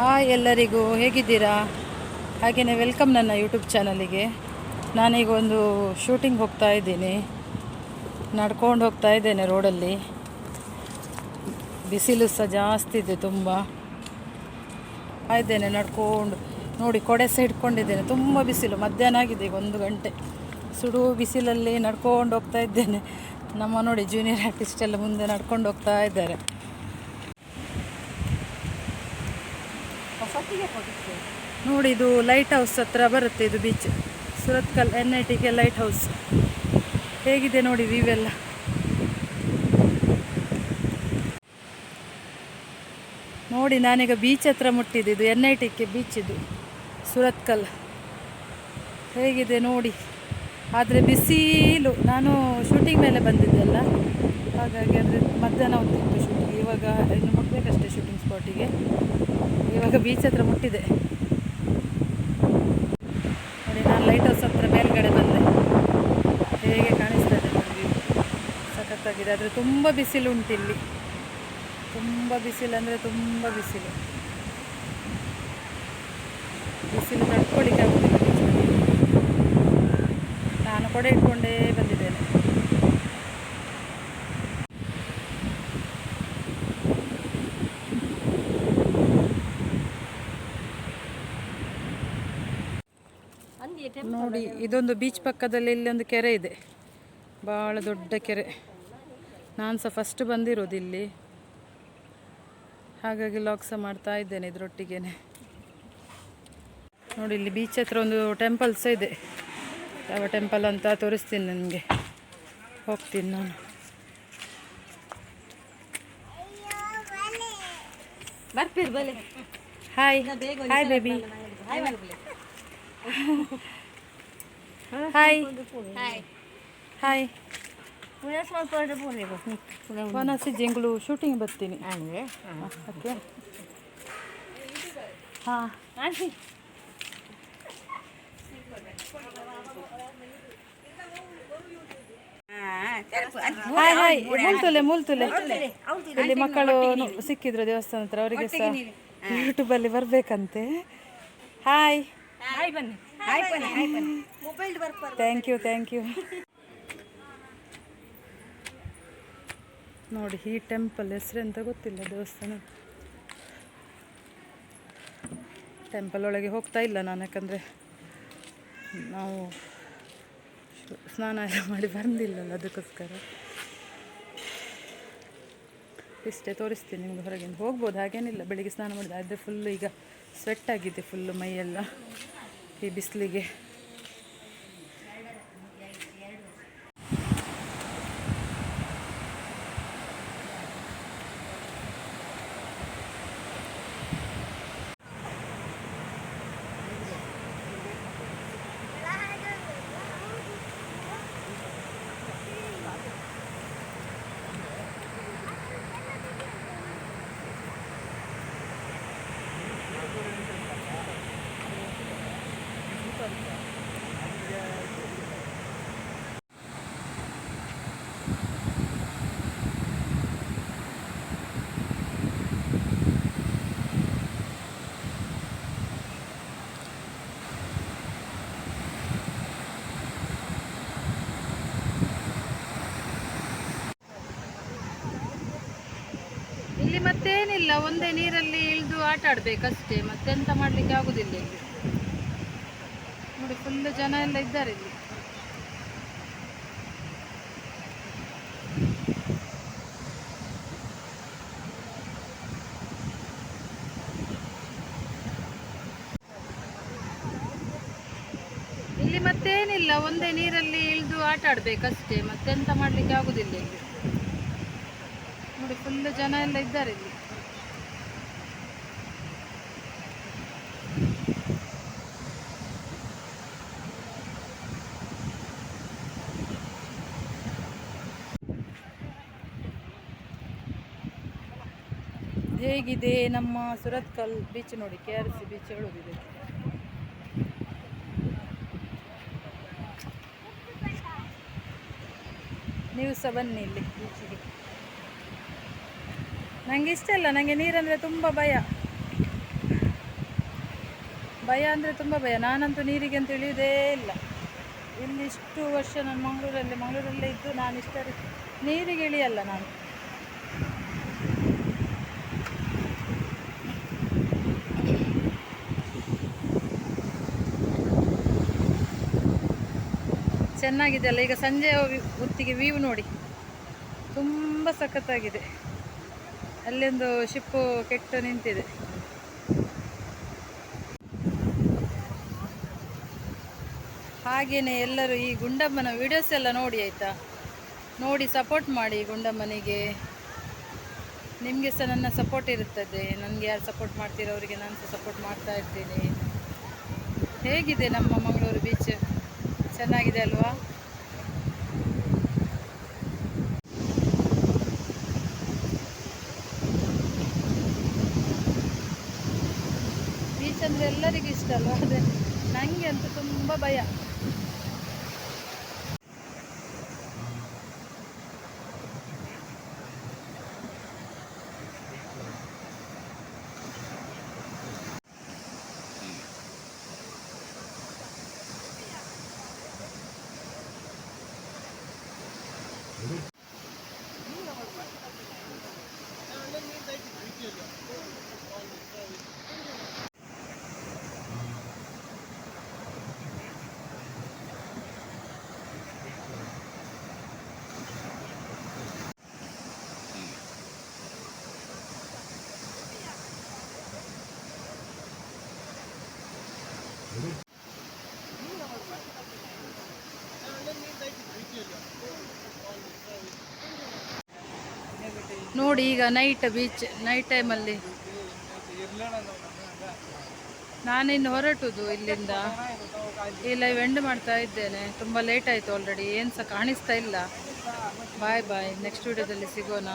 Hi ಎಲ್ಲರಿಗೂ, ಹೇಗಿದ್ದೀರಾ? ಹಾಗೆಯೇ ವೆಲ್ಕಮ್ ನನ್ನ ಯೂಟ್ಯೂಬ್ ಚಾನಲಿಗೆ. ನಾನೀಗ ಒಂದು ಶೂಟಿಂಗ್ ಹೋಗ್ತಾ ಇದ್ದೀನಿ. ನಡ್ಕೊಂಡು ಹೋಗ್ತಾ ಇದ್ದೇನೆ ರೋಡಲ್ಲಿ. ಬಿಸಿಲು ಸಹ ಜಾಸ್ತಿ ಇದೆ ತುಂಬ. ಇದ್ದೇನೆ, ನಡ್ಕೊಂಡು. ನೋಡಿ, ಕೊಡೆ ಸಹ ಇಟ್ಕೊಂಡಿದ್ದೇನೆ. ತುಂಬ ಬಿಸಿಲು. ಮಧ್ಯಾಹ್ನ ಆಗಿದೆ ಈಗ ಒಂದು ಗಂಟೆ. ಸುಡು ಬಿಸಿಲಲ್ಲಿ ನಡ್ಕೊಂಡು ಹೋಗ್ತಾ ಇದ್ದೇನೆ. ನಮ್ಮ ನೋಡಿ ಜೂನಿಯರ್ ಆರ್ಟಿಸ್ಟ್ ಎಲ್ಲ ಮುಂದೆ ನಡ್ಕೊಂಡು ಹೋಗ್ತಾ ಇದ್ದಾರೆ. ನೋಡಿ, ಇದು ಲೈಟ್ ಹೌಸ್ ಹತ್ರ ಬರುತ್ತೆ ಇದು ಬೀಚ್ ಸುರತ್ಕಲ್ ಎನ್ ಐ ಟಿಗೆ ಲೈಟ್ ಹೌಸ್. ಹೇಗಿದೆ ನೋಡಿ ವಿವೆಲ್ಲ ನೋಡಿ, ನಾನೀಗ ಬೀಚ್ ಹತ್ರ ಮುಟ್ಟಿದ್ದು. ಇದು ಎನ್ ಐ ಟಿಗೆ ಬೀಚ್ ಇದು, ಸುರತ್ಕಲ್. ಹೇಗಿದೆ ನೋಡಿ? ಆದರೆ ಬಿಸಿಲು ನಾನು ಶೂಟಿಂಗ್ ಮೇಲೆ ಬಂದಿದ್ದೆಲ್ಲ ಹಾಗಾಗಿ ಅಂದರೆ ಮಧ್ಯಾಹ್ನ ಹೊತ್ತಿತ್ತು ಶೂಟಿಂಗ್ ಇವಾಗ ಇನ್ನು ಮುಟ್ಬೇಕಷ್ಟೇ ಶೂಟಿಂಗ್ ಸ್ಪಾಟಿಗೆ ಇವಾಗ ಬೀಚ್ ಹತ್ರ ಮುಟ್ಟಿದೆ. ನೋಡಿ, ನಾನು ಲೈಟ್ ಹೌಸ್ ಹತ್ರ ಮೇಲ್ಗಡೆ ಬಂದೆ. ಹೇಗೆ ಕಾಣಿಸ್ತಾ ಇದೆ. ಸಖತ್ತಾಗಿದೆ. ಆದರೆ ತುಂಬ ಬಿಸಿಲು ಉಂಟು ಇಲ್ಲಿ. ತುಂಬ ಬಿಸಿಲು ಅಂದರೆ ತುಂಬ ಬಿಸಿಲು. ಬಿಸಿಲು ತಡ್ಕೊಳ್ಳಿಕ್ಕೆ ನಾನು ಕೊಡೆ ಇಟ್ಕೊಂಡೇ ನೋಡಿ ಇದೊಂದು ಬೀಚ್ ಪಕ್ಕದಲ್ಲಿ ಇಲ್ಲೊಂದು ಒಂದು ಕೆರೆ ಇದೆ. ಭಾಳ ದೊಡ್ಡ ಕೆರೆ. ನಾನು ಸಹ ಫಸ್ಟ್ ಬಂದಿರೋದು ಇಲ್ಲಿ. ಹಾಗಾಗಿ ಲಾಗ್ ಸಹ ಮಾಡ್ತಾ ಇದ್ದೇನೆ ಇದರೊಟ್ಟಿಗೆ ನೋಡಿ ಇಲ್ಲಿ ಬೀಚ್ ಹತ್ರ ಒಂದು ಟೆಂಪಲ್ ಸಹ ಇದೆ. ಯಾವ ಟೆಂಪಲ್ ಅಂತ ತೋರಿಸ್ತೀನಿ ನನಗೆ. ಹೋಗ್ತೀನಿ ನಾನು. ಬರ್ತೀರಿ ಬಲೆ hi hi baby hi hi hi ಸ್ವಲ್ಪ ಹೊರಟು ಪೋಬೇಕು ಪುನಃ ವನಸಿ ಜಂಗ್ಳು ಶೂಟಿಂಗ್ ಬರ್ತೀನಿ. ಓಕೆ ಹಾಂ ಆಂಟಿ ಹಾಯ್ ಹಾಯ್ ಮೂಲ್ತುಲೆ ಮೂಲ್ತುಲೆ ಇಲ್ಲಿ ಮಕ್ಕಳು ಸಿಕ್ಕಿದ್ರು ದೇವಸ್ಥಾನ ಹತ್ರ. ಅವರಿಗೆ ಸಹ ಯೂಟ್ಯೂಬಲ್ಲಿ ಬರಬೇಕಂತೆ. ಹಾಯ್ ಹಾಯ್ ಬನ್ನಿ. ಹಾಯ್ ಬನ್ನಿ ಹಾಯ್ ಬನ್ನಿ. Mobile work thank you thank you ನೋಡಿ ಈ ಟೆಂಪಲ್ ಹೆಸರು ಅಂತ ಗೊತ್ತಿಲ್ಲ ದೇವಸ್ಥಾನ. ಟೆಂಪಲ್ ಒಳಗೆ ಹೋಗ್ತಾ ಇಲ್ಲ ನಾನು ಯಾಕಂದರೆ ನಾವು ಸ್ನಾನ ಎಲ್ಲ ಮಾಡಿ ಬಂದಿಲ್ಲಲ್ಲ ಅದಕ್ಕೋಸ್ಕರ. ಇಷ್ಟೇ ತೋರಿಸ್ತೀನಿ ನಿಮ್ಗೆ ಹೊರಗಿಂದ. ಹೋಗ್ಬೋದು ಹಾಗೇನಿಲ್ಲ. ಬೆಳಿಗ್ಗೆ ಸ್ನಾನ ಮಾಡಿದೆ ಆದರೆ ಫುಲ್ಲು ಈಗ ಸ್ವೆಟ್ ಆಗಿದೆ ಫುಲ್ಲು ಮೈಯೆಲ್ಲ ಈ ಬಿಸಿಲಿಗೆ ಇಲ್ಲಿ ಮತ್ತೇನಿಲ್ಲ ಒಂದೇ ನೀರಲ್ಲಿ ಇಳಿದು ಆಟ ಮತ್ತೆ ಮತ್ತೆಂತ ಮಾಡ್ಲಿಕ್ಕೆ ಆಗುದಿಲ್ಲ ಇಲ್ಲಿ. ನೋಡಿ ಫುಲ್ ಜನ ಎಲ್ಲ ಇದ್ದಾರೆ ಇಲ್ಲಿ. ಇಲ್ಲಿ ಮತ್ತೇನಿಲ್ಲ, ಒಂದೇ ನೀರಲ್ಲಿ ಇಳಿದು ಆಟ ಆಡ್ಬೇಕಷ್ಟೇ, ಮತ್ತೆಂತ ಮಾಡ್ಲಿಕ್ಕೆ ಆಗುದಿಲ್ಲ ಇಲ್ಲಿ. ನೋಡಿ ಫುಲ್ ಜನ ಎಲ್ಲ ಇದ್ದಾರೆ ಇಲ್ಲಿ. ಹೇಗಿದೆ ನಮ್ಮ ಸುರತ್ಕಲ್ ಬೀಚ್ ನೋಡಿ ಕೆ ಆರ್ ಸಿ ಬೀಚ್ ಹೇಳೋದಿದೆ ನೀವು ಸಹ ಬನ್ನಿ ಇಲ್ಲಿ ಬೀಚಿಗೆ ನನಗೆ ಇಷ್ಟ ಇಲ್ಲ ನನಗೆ ನೀರಂದರೆ ತುಂಬ ಭಯ. ಭಯ ಅಂದರೆ ತುಂಬ ಭಯ. ನಾನಂತೂ ನೀರಿಗೆ ಅಂತ ಇಳಿಯೋದೇ ಇಲ್ಲ. ಇಲ್ಲಿ ಇಷ್ಟು ವರ್ಷ ನಾನು ಮಂಗಳೂರಲ್ಲಿ, ಮಂಗಳೂರಲ್ಲೇ ಇದ್ದು ನಾನು ಇಷ್ಟರಿ, ನೀರಿಗೆ ಇಳಿಯಲ್ಲ ನಾನು. ಚೆನ್ನಾಗಿದೆ ಅಲ್ಲ ಈಗ ಸಂಜೆ ಹೊತ್ತಿಗೆ ವ್ಯೂ ನೋಡಿ. ತುಂಬ ಸಖತ್ತಾಗಿದೆ. ಅಲ್ಲೊಂದು ಶಿಪ್ಪು ಕೆಟ್ಟು ನಿಂತಿದೆ. ಹಾಗೆಯೇ ಎಲ್ಲರೂ ಈ ಗುಂಡಮ್ಮನ ವಿಡಿಯೋಸ್ ಎಲ್ಲ ನೋಡಿ ಆಯಿತಾ? ನೋಡಿ ಸಪೋರ್ಟ್ ಮಾಡಿ ಗುಂಡಮ್ಮನಿಗೆ. ನಿಮಗೆ ಸಹ ನನ್ನ ಸಪೋರ್ಟ್ ಇರುತ್ತದೆ. ನನಗೆ ಯಾರು ಸಪೋರ್ಟ್ ಮಾಡ್ತೀರೋ ಅವರಿಗೆ ನಾನು ಸಹ ಸಪೋರ್ಟ್ ಮಾಡ್ತಾ ಇರ್ತೀನಿ. ಹೇಗಿದೆ ನಮ್ಮ ಮಂಗಳೂರು ಬೀಚ್ ಚೆನ್ನಾಗಿದೆ ಅಲ್ವಾ? ಬೀಚ್ ಅಂದರೆ ಎಲ್ಲರಿಗೂ ಇಷ್ಟ ಅಲ್ವಾ? ಅದೇ ನನಗೆ ಅಂತೂ ತುಂಬ ಭಯ. Mm-hmm. ನೋಡಿ ಈಗ ನೈಟ್ ಬೀಚ್ ನೈಟ್ ಟೈಮಲ್ಲಿ ನಾನಿನ್ನು ಹೊರಟುದು ಇಲ್ಲಿಂದ. ಇಲ್ಲ ಎಂಡ್ ಮಾಡ್ತಾ ಇದ್ದೇನೆ. ತುಂಬ ಲೇಟ್ ಆಯಿತು ಆಲ್ರೆಡಿ ಏನು ಸಹ ಕಾಣಿಸ್ತಾ ಇಲ್ಲ. ಬಾಯ್ ಬಾಯ್ ನೆಕ್ಸ್ಟ್ ವಿಡಿಯೋದಲ್ಲಿ ಸಿಗೋಣ.